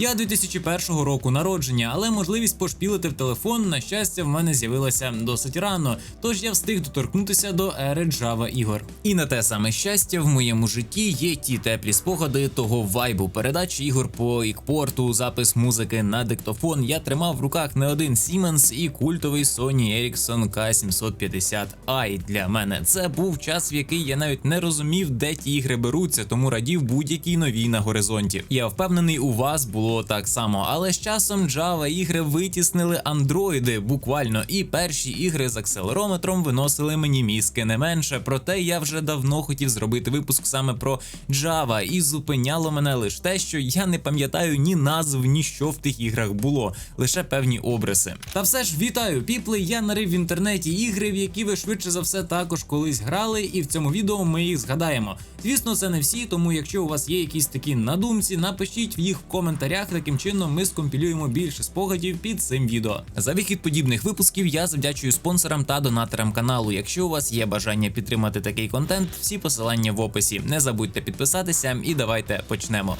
Я 2001 року народження, але можливість пошпілити в телефон, на щастя, в мене з'явилася досить рано. Тож я встиг доторкнутися до ери Java ігор. І на те саме щастя в моєму житті є ті теплі спогади того вайбу, передачі ігор по ікпорту, запис музики на диктофон. Я тримав в руках не один Siemens і культовий Sony Ericsson K750i. Для мене це був час, в який я навіть не розумів, де ті ігри беруться, тому радів будь-якій новій на горизонті. Я впевнений, у вас було так само, але з часом Java ігри витіснили андроїди буквально, і перші ігри з акселерометром виносили мені мізки не менше. Проте я вже давно хотів зробити випуск саме про Java, і зупиняло мене лише те, що я не пам'ятаю ні назв, ні що в тих іграх було, лише певні обриси. Та все ж вітаю, піпли. Я нарив в інтернеті ігри, в які ви швидше за все також колись грали, і в цьому відео ми їх згадаємо. Звісно, це не всі, тому якщо у вас є якісь такі надумці, напишіть їх в коментарях. Таким чином ми скомпілюємо більше спогадів під цим відео. За вихід подібних випусків я завдячую спонсорам та донаторам каналу. Якщо у вас є бажання підтримати такий контент, всі посилання в описі. Не забудьте підписатися і давайте почнемо.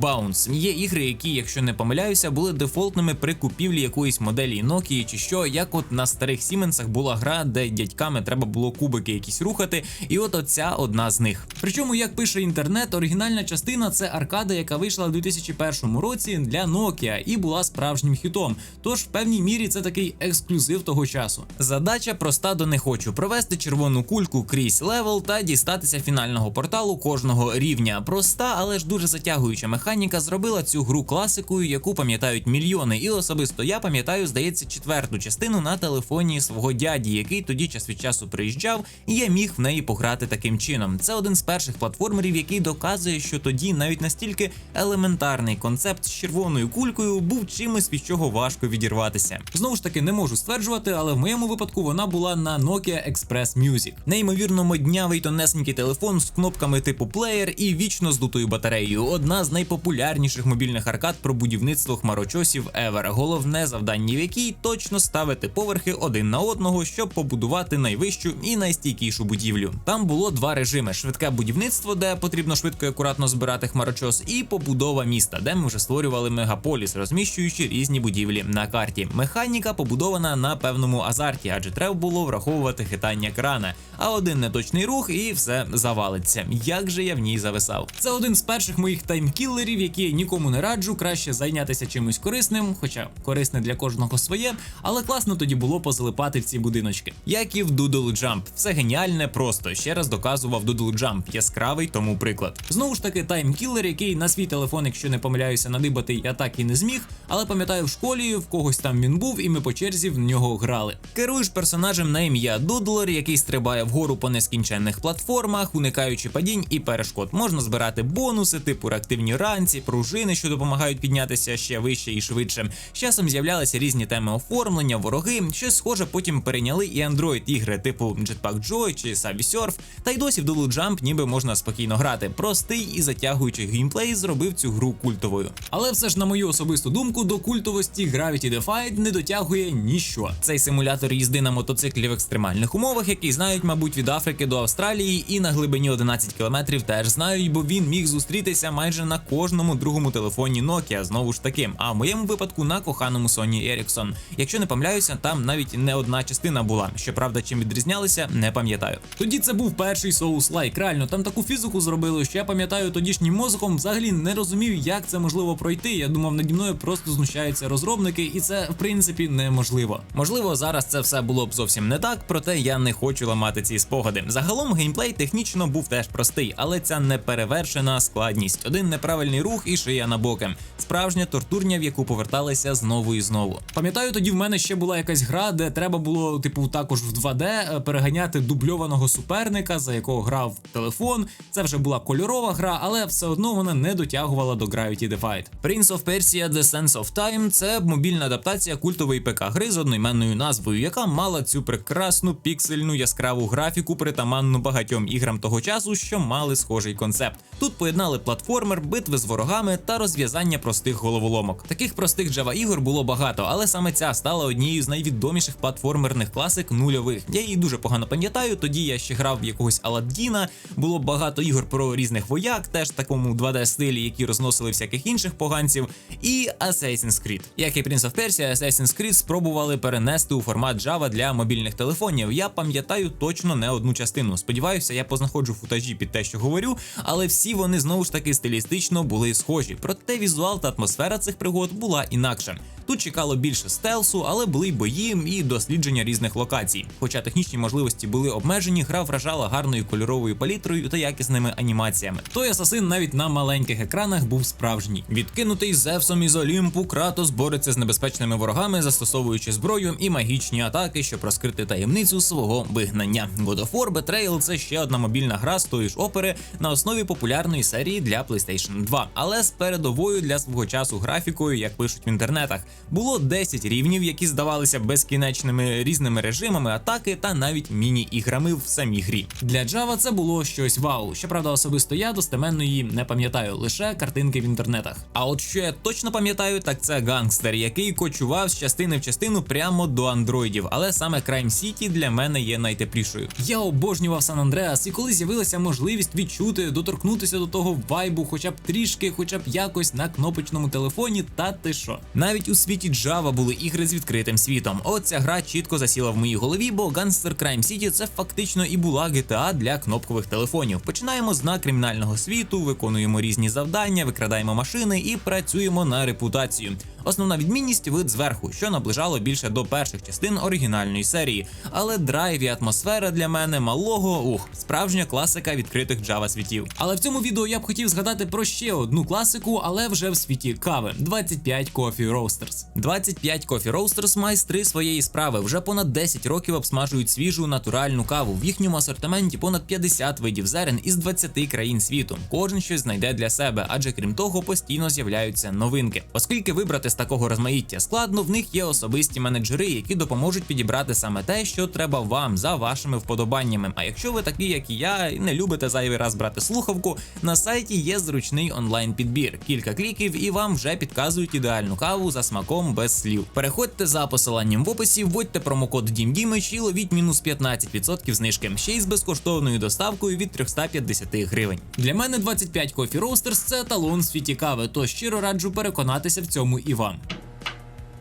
Bounce. є ігри, які, якщо не помиляюся, були дефолтними при купівлі якоїсь моделі Nokia чи що, як от на старих Сіменсах була гра, де дядьками треба було кубики якісь рухати, і от оця одна з них. Причому, як пише інтернет, оригінальна частина це аркада, яка вийшла у 2001 році для Nokia і була справжнім хітом. Тож в певній мірі це такий ексклюзив того часу. Задача проста до не хочу провести червону кульку крізь левел та дістатися фінального порталу кожного рівня. Проста, але ж дуже затягуюча механіка зробила цю гру класикою, яку пам'ятають мільйони. І особисто я пам'ятаю, здається, четверту частину на телефоні свого дяді, який тоді час від часу приїжджав, і я міг в неї пограти таким чином. Це один з перших платформерів, який доказує, що тоді навіть настільки елементарний концепт з червоною кулькою був чимось від чого важко відірватися. Знову ж таки, не можу стверджувати, але в моєму випадку вона була на Nokia Express Music. Неймовірно моднявий тонесенький телефон з кнопками типу плеєр і вічно здутою батареєю. Одна з найпопулярніших мобільних аркад про будівництво хмарочосів Ever. Головне завдання в якій точно ставити поверхи один на одного, щоб побудувати найвищу і найстійкішу будівлю. Там було два режими: швидке будівництво, де потрібно швидко і акуратно збирати хмарочос, і побудова міста, де ми вже створювали мегаполіс, розміщуючи різні будівлі на карті. Механіка побудована на певному азарті, адже треба було враховувати хитання крана. А один неточний рух, і все завалиться. Як же я в ній зависав? Це один з перших моїх таймкілерів, які нікому не раджу. Краще зайнятися чимось корисним, хоча корисне для кожного своє, але класно тоді було позалипати в ці будиночки. Як і в Doodle Jump. Все геніальне, просто ще раз доказував Doodle Jump. Яскравий тому приклад. Знову ж таки, таймкілер, який на свій телефон, якщо не помиляюся, надибати я так і не зміг. Але пам'ятаю, в школі в когось там він був, і ми по черзі в нього грали. Керуєш персонажем на ім'я Дудлер, який стрибає вгору по нескінченних платформах, уникаючи падінь і перешкод. Можна збирати бонуси, типу реактивні ранці, пружини, що допомагають піднятися ще вище і швидше. З часом з'являлися різні теми оформлення, вороги. Щось схоже потім перейняли і Android ігри, типу Jetpack Joy чи Savvy Surf. Та й досі в Doodle Jump ніби можна спокійно грати. Простий і затягуючий геймплей зробив цю гру культовою. Але все ж, на мою особисту думку, до культовості Gravity Defied не дотягує ніщо. Цей симулятор їзди на мотоциклі в екстремальних умовах, який знають, мабуть, від Африки до Австралії, і на глибині 11 кілометрів теж знають, бо він міг зустрітися майже на кожному другому телефоні Nokia, знову ж таки. А в моєму випадку на коханому Sony Ericsson. Якщо не помиляюся, там навіть не одна частина була. Щоправда, чим відрізнялися, не пам'ятаю. Тоді це був перший соус лайк. Реально, там таку фізику зробили, що я пам'ятаю тодішнім мозком взагалі не розумів, як це можливо пройти. Я думав, наді мною просто знущаються розробники, і це в принципі неможливо. Можливо, зараз це все було б зовсім не так, проте я не хочу ламати ці спогади. Загалом геймплей технічно був теж простий, але ця неперевершена складність. Один неправильний рух і шия на боки. Справжня тортурня, в яку поверталися знову і знову. Пам'ятаю, тоді в мене ще була якась гра, де треба було, типу, також в 2D е, переганяти дубльованого суперника, за якого грав телефон. Це вже була кольорова гра, але все одно вона не дотягувала до Gravity Defied. Prince of Persia The Sense of Time це мобільна адаптація культової ПК-гри з одноіменною назвою, яка мала цю прекрасну піксельну яскраву графіку, притаманну багатьом іграм того часу, що мали схожий концепт. Тут поєднали платформер, битви з ворогами та розв'язання простих головоломок. Таких простих Java ігор було багато, але саме ця стала однією з найвідоміших платформерних класик нульових. Я її дуже погано пам'ятаю. Тоді я ще грав в якогось Аладдіна. Було багато ігор про різних вояк, теж такому 2D стилі, які розносили всяких інших поганців. І Assassin's Creed. Як і Prince of Persia, Assassin's Creed спробували перенести у формат Java для мобільних телефонів. Я пам'ятаю точно не одну частину. Сподіваюся, я познаходжу футажі під те, що говорю, але всі вони знову ж таки стилістично були схожі. Проте візуал та атмосфера цих пригод була інакша. Тут чекало більше стелсу, але були й бої і дослідження різних локацій. Хоча технічні можливості були обмежені, гра вражала гарною кольоровою палітрою та якісними анімаціями. Той асасин навіть на маленьких екранах був справжній. Відкинутий Зевсом із Олімпу, Кратос бореться з небезпечними ворогами, застосовуючи зброю і магічні атаки, щоб розкрити таємницю свого вигнання. God of War Betrayal – це ще одна мобільна гра з тої ж опери на основі популярної серії для PlayStation 2, але з передовою для свого часу графікою, як пишуть в інтернетах. Було 10 рівнів, які здавалися безкінечними різними режимами атаки та навіть міні-іграми в самій грі. Для Java це було щось вау. Щоправда, особисто я достеменно її не пам'ятаю, лише картинки в інтернетах. А от що я точно пам'ятаю, так це гангстер, який кочував з частини в частину прямо до андроїдів. Але саме Crime City для мене є найтеплішою. Я обожнював Сан Андреас, і коли з'явилася можливість відчути, доторкнутися до того вайбу, хоча б трішки, хоча б якось на кнопочному телефоні, та ти що. Навіть у світі Java були ігри з відкритим світом. От ця гра чітко засіла в моїй голові, бо Gangster Crime City це фактично і була GTA для кнопкових телефонів. Починаємо з на кримінального світу, виконуємо різні завдання, викрадаємо машини і працюємо на репутацію. Основна відмінність вид зверху, що наближало більше до перших частин оригінальної серії. Але драйв і атмосфера для мене малого ух, справжня класика відкритих Java світів. Але в цьому відео я б хотів згадати про ще одну класику, але вже в світі кави: 25 Coffee Roasters. 25 Coffee Roasters майстри своєї справи вже понад 10 років обсмажують свіжу натуральну каву. В їхньому асортименті понад 50 видів зерен із 20 країн світу. Кожен щось знайде для себе, адже крім того, постійно з'являються новинки. Оскільки вибрати такого розмаїття складно, в них є особисті менеджери, які допоможуть підібрати саме те, що треба вам за вашими вподобаннями. А якщо ви такі, як і я, і не любите зайвий раз брати слухавку, на сайті є зручний онлайн підбір. Кілька кліків, і вам вже підказують ідеальну каву за смаком без слів. Переходьте за посиланням в описі, вводьте промокод DімDімич і ловіть мінус 15% знижки. Ще й з безкоштовною доставкою від 350 гривень. Для мене 25 Coffee Roasters – це талон світі кави, то щиро раджу переконатися в цьому і вам.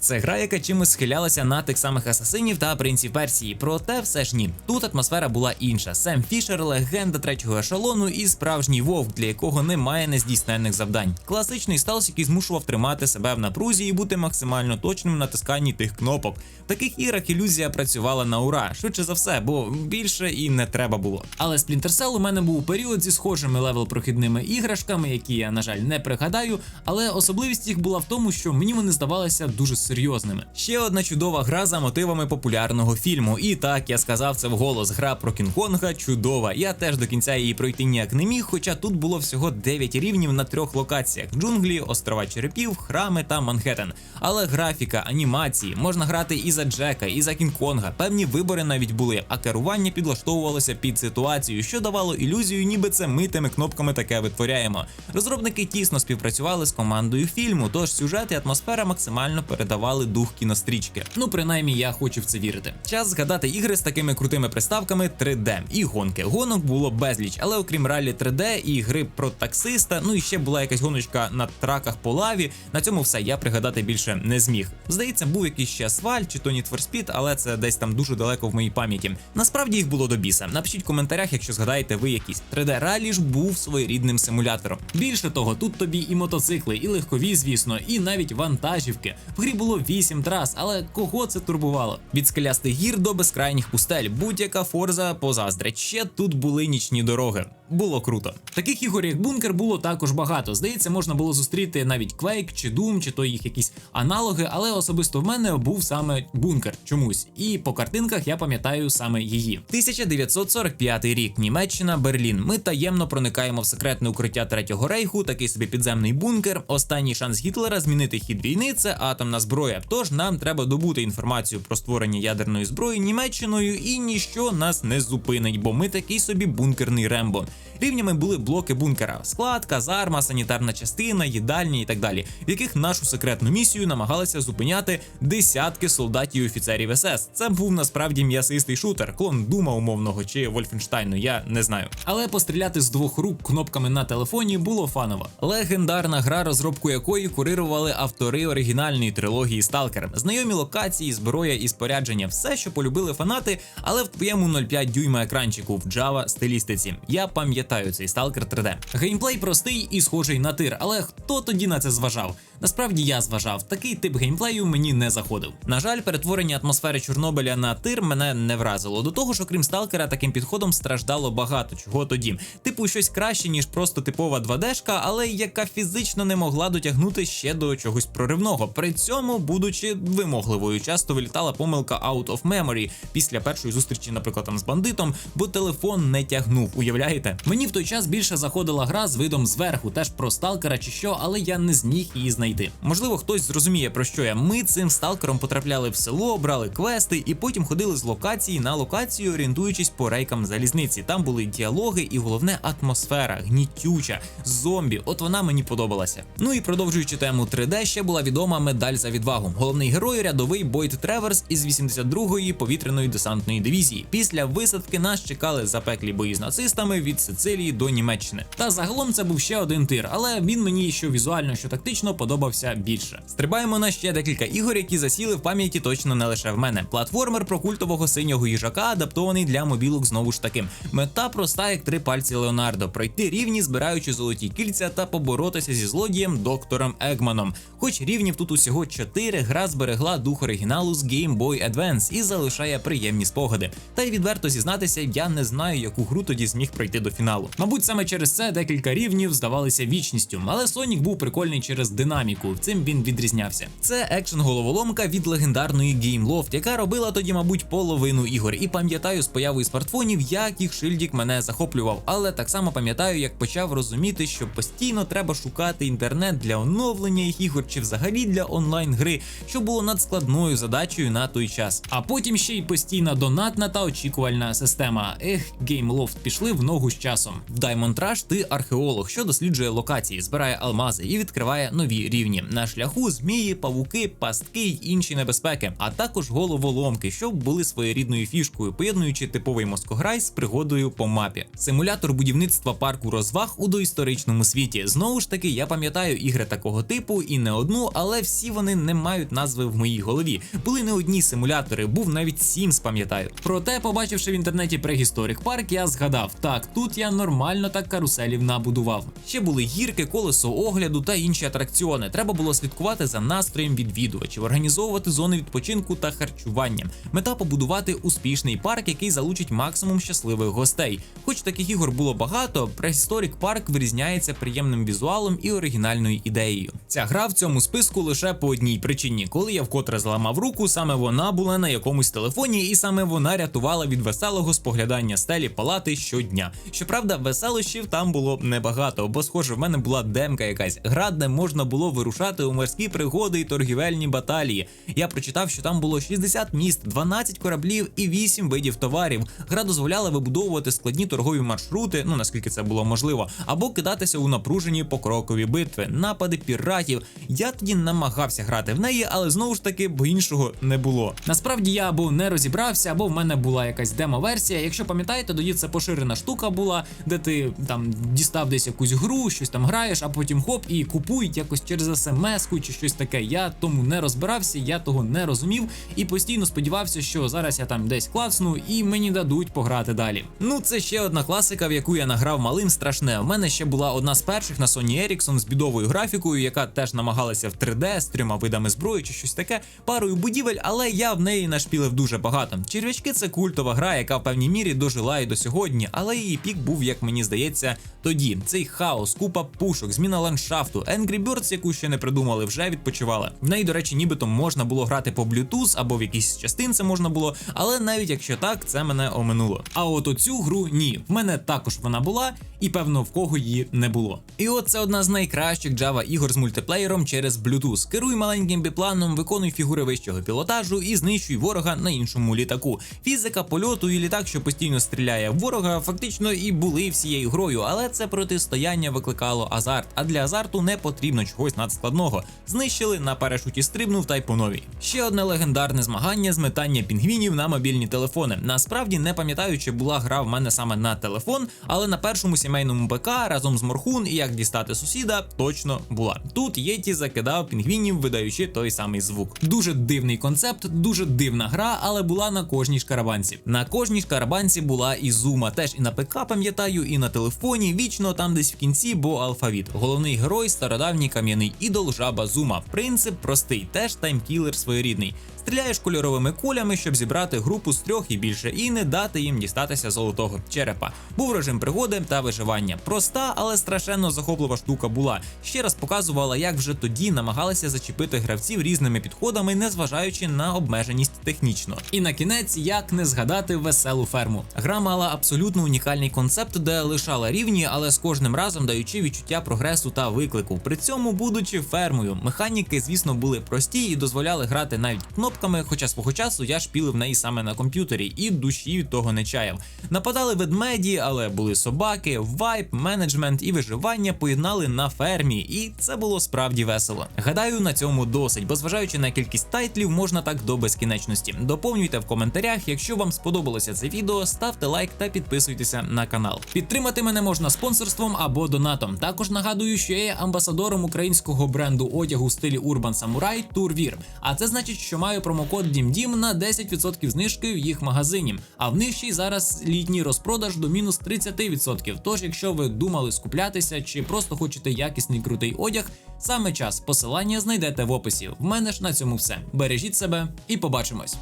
Це гра, яка чимось схилялася на тих самих асасинів та принців Персії. Проте все ж ні. Тут атмосфера була інша. Сем Фішер, легенда третього ешелону і справжній вовк, для якого немає нездійсненних завдань. Класичний стелс, який змушував тримати себе в напрузі і бути максимально точним в натисканні тих кнопок. В таких іграх ілюзія працювала на ура, швидше за все, бо більше і не треба було. Але Splinter Cell у мене був період зі схожими левел-прохідними іграшками, які я, на жаль, не пригадаю. Але особливість їх була в тому, що мені вони здавалися дуже серйозними. Ще одна чудова гра за мотивами популярного фільму. І так я сказав це вголос. Гра про Кінг-Конга чудова. Я теж до кінця її пройти ніяк не міг, хоча тут було всього 9 рівнів на трьох локаціях: джунглі, острова черепів, храми та Манхеттен. Але графіка, анімації, можна грати і за Джека, і за Кінг-Конга. Певні вибори навіть були, а керування підлаштовувалося під ситуацію, що давало ілюзію, ніби це ми тими кнопками таке витворяємо. Розробники тісно співпрацювали з командою фільму, тож сюжет і атмосфера максимально передавали дух кінострічки. Ну, принаймні, я хочу в це вірити. Час згадати ігри з такими крутими приставками 3D і гонки. Гонок було безліч, але окрім ралі 3D і гри про таксиста, ну і ще була якась гоночка на траках по лаві. На цьому все я пригадати більше не зміг. Здається, був якийсь ще асфальт чи то Need for Speed, але це десь там дуже далеко в моїй пам'яті. Насправді їх було до біса. Напишіть в коментарях, якщо згадаєте ви якісь. 3D ралі ж був своєрідним симулятором. Більше того, тут тобі і мотоцикли, і легкові, звісно, і навіть вантажівки. В грі було 8 трас, але кого це турбувало? Від скелястих гір до безкрайніх пустель. Будь-яка форза позаздрить. Ще тут були нічні дороги. Було круто. Таких ігор, як бункер, було також багато. Здається, можна було зустріти навіть Quake чи Doom, чи то їх якісь аналоги, але особисто в мене був саме бункер чомусь. І по картинках я пам'ятаю саме її. 1945 рік, Німеччина, Берлін. Ми таємно проникаємо в секретне укриття третього рейху, такий собі підземний бункер. Останній шанс Гітлера змінити хід війни це атомна зброя. Зброя. Тож нам треба добути інформацію про створення ядерної зброї Німеччиною, і ніщо нас не зупинить, бо ми такий собі бункерний рембо. Рівнями були блоки бункера: склад, казарма, санітарна частина, їдальні і так далі, в яких нашу секретну місію намагалися зупиняти десятки солдатів і офіцерів СС. Це був насправді м'ясистий шутер, клон Дума умовного чи Вольфенштайну, я не знаю. Але постріляти з двох рук кнопками на телефоні було фаново. Легендарна гра, розробку якої курирували автори оригінальної трилогії Сталкер. Знайомі локації, зброя і спорядження, все, що полюбили фанати, але в твоєму 0,5 дюйма екранчику в Java стилістиці. Я пам'ятаю цей Stalker 3D. Геймплей простий і схожий на тир, але хто тоді на це зважав? Насправді я зважав, такий тип геймплею мені не заходив. На жаль, перетворення атмосфери Чорнобиля на тир мене не вразило. До того ж, окрім сталкера, таким підходом страждало багато чого тоді. Типу, щось краще, ніж просто типова 2D-шка, але яка фізично не могла дотягнути ще до чогось проривного. При цьому, будучи вимогливою, часто вилітала помилка out of memory після першої зустрічі, наприклад, там з бандитом, бо телефон не тягнув. Уявляєте? Мені в той час більше заходила гра з видом зверху, теж про сталкера чи що, але я не зміг її знайти. Можливо, хтось зрозуміє про що я. Ми цим сталкером потрапляли в село, брали квести і потім ходили з локації на локацію, орієнтуючись по рейкам залізниці. Там були діалоги і головне атмосфера, гнітюча, зомбі. От вона мені подобалася. Ну і продовжуючи тему 3D, ще була відома медаль за відвагу. Головний герой рядовий Бойт Треверс із 82-ї повітряної десантної дивізії. Після висадки нас чекали запеклі бої з нацистами від Сицилії до Німеччини. Та загалом це був ще один тир, але він мені що візуально, що тактично подобався більше. Стрибаємо на ще декілька ігор, які засіли в пам'яті точно не лише в мене. Платформер про культового синього їжака, адаптований для мобілок знову ж таки. Мета проста, як три пальці Леонардо: пройти рівні, збираючи золоті кільця та поборотися зі злодієм доктором Егманом. Хоч рівнів тут усього чотири, гра зберегла дух оригіналу з Game Boy Advance і залишає приємні спогади. Та й відверто зізнатися, я не знаю, яку гру тоді зміг пройти до фіналу. Мабуть, саме через це декілька рівнів здавалися вічністю, але Sonic був прикольний через динаміку. Цим він відрізнявся. Це екшн головоломка від легендарної Game Loft, яка робила тоді, мабуть, половину ігор. І пам'ятаю з появою смартфонів, як їх шильдік мене захоплював. Але так само пам'ятаю, як почав розуміти, що постійно треба шукати інтернет для оновлення їх ігор чи взагалі для онлайн гри, що було надскладною задачею на той час. А потім ще й постійна донатна та очікувальна система. Ех, GameLoft пішли в ногу з часом. В Diamond Rush ти археолог, що досліджує локації, збирає алмази і відкриває нові рівні. На шляху змії, павуки, пастки й інші небезпеки, а також головоломки, що були своєрідною фішкою, поєднуючи типовий москограй з пригодою по мапі. Симулятор будівництва парку розваг у доісторичному світі. Знову ж таки, я пам'ятаю ігри такого типу і не одну, але всі вони не мають назви в моїй голові. Були не одні симулятори, був навіть Sims, пам'ятаю. Проте, побачивши в інтернеті Prehistoric Park, я згадав: так, тут я нормально так каруселів набудував. Ще були гірки, колесо огляду та інші атракціони. Треба було слідкувати за настроєм відвідувачів, організовувати зони відпочинку та харчування. Мета побудувати успішний парк, який залучить максимум щасливих гостей. Хоч таких ігор було багато, Prehistoric Park вирізняється приємним візуалом і оригінальною ідеєю. Ця гра в цьому списку лише по одній причині, коли я вкотре зламав руку, саме вона була на якомусь телефоні, і саме вона рятувала від веселого споглядання стелі палати щодня. Щоправда, веселощів там було небагато, бо, схоже, в мене була демка якась гра, де можна було вирушати у морські пригоди і торгівельні баталії. Я прочитав, що там було 60 міст, 12 кораблів і 8 видів товарів. Гра дозволяла вибудовувати складні торгові маршрути, ну наскільки це було можливо, або кидатися у напружені покрокові битви, напади піратів. Я тоді намагався грати в неї, але знову ж таки, бо іншого не було. Насправді я або не розібрався, або в мене була якась демо-версія. Якщо пам'ятаєте, тоді це поширена штука була, де ти там дістав десь якусь гру, щось там граєш, а потім хоп і купують якось через смс-ку чи щось таке. Я тому не розбирався, я того не розумів і постійно сподівався, що зараз я там десь клацну і мені дадуть пограти далі. Ну, це ще одна класика, в яку я награв малим страшне. У мене ще була одна з перших на Sony Ericsson з бідовою графікою, яка теж намагалася в 3D з трьома видами зброї чи щось таке, парою будівель, але я в неї нашпілив дуже багато. Черв'ячки це культова гра, яка в певній мірі дожила і до сьогодні, але її пік був, як мені здається, тоді. Цей хаос, купа пушок, зміна ландшафту, Angry Birds, яку ще не придумали, вже відпочивала. В неї, до речі, нібито можна було грати по Bluetooth або в якійсь частинці можна було, але навіть якщо так, це мене оминуло. А от оцю гру ні. В мене також вона була, і певно в кого її не було. І от це одна з найкращих Java ігор з мультиплеєром через Bluetooth. Керуй маленьким біпланом, виконуй фігури вищого пілотажу і знищуй ворога на іншому літаку. Фізика польоту і літак, що постійно стріляє в ворога, фактично і були всією грою, але це протистояння викликало азарт. А для азарту не потрібно чогось надскладного. Знищили на парашуті стрибнув та й по новій. Ще одне легендарне змагання з метання пінгвінів на мобільні телефони. Насправді не пам'ятаю, чи була гра в мене саме на телефон, але на першому сімейному ПК разом з Морхун і як дістати сусіда точно була. Тут Єті закидав пінгвінів, видаючи той самий звук. Дуже дивний концепт, дуже дивна гра, але була на кожній шкарабанці. На кожній шкарабанці була і зума. Теж і на ПК пам'ятаю, і на телефоні. Вічно там десь в кінці, бо алфавіт. Головний герой стародавній кам'яний ідол жаба Зума. Принцип простий, теж таймкілер своєрідний. Стріляєш кольоровими кулями, щоб зібрати групу з трьох і більше, і не дати їм дістатися золотого черепа. Був режим пригоди та виживання. Проста, але страшенно захоплива штука була. Ще раз показувала, як вже тоді намагалися зачепити гравців різними підходами, незважаючи на обмеженість технічно. І на кінець, як не згадати веселу ферму. Гра мала абсолютно унікальний концепт, де лишала рівні, але з кожним разом даючи відчуття прогресу та виклику. При цьому, будучи фермою, механіки, звісно, були прості і дозволяли грати навіть кнопками, хоча свого часу я шпілив неї саме на комп'ютері і душі того не чаяв. Нападали ведмеді, але були собаки, вайп, менеджмент і виживання поєднали на фермі, і це було справді весело. Гадаю, на цьому досить, бо зважаючи на кількість тайтлів, можна так до безкінечності. Доповнюйте в коментарях. Якщо вам сподобалося це відео, ставте лайк та підписуйтеся на канал. Підтримати мене можна спонсорством або донатом. Також нагадую, що я є амбасадором українського бренду одягу в стилі Urban Samurai Turvir. А це значить, що маю промокод DIMDIM на 10% знижки в їх магазині. А в них ще й зараз літній розпродаж до мінус 30%. Тож, якщо ви думали скуплятися чи просто хочете якісний крутий одяг, саме час посилання знайдете в описі. В мене ж на цьому все. Бережіть себе і побачимось.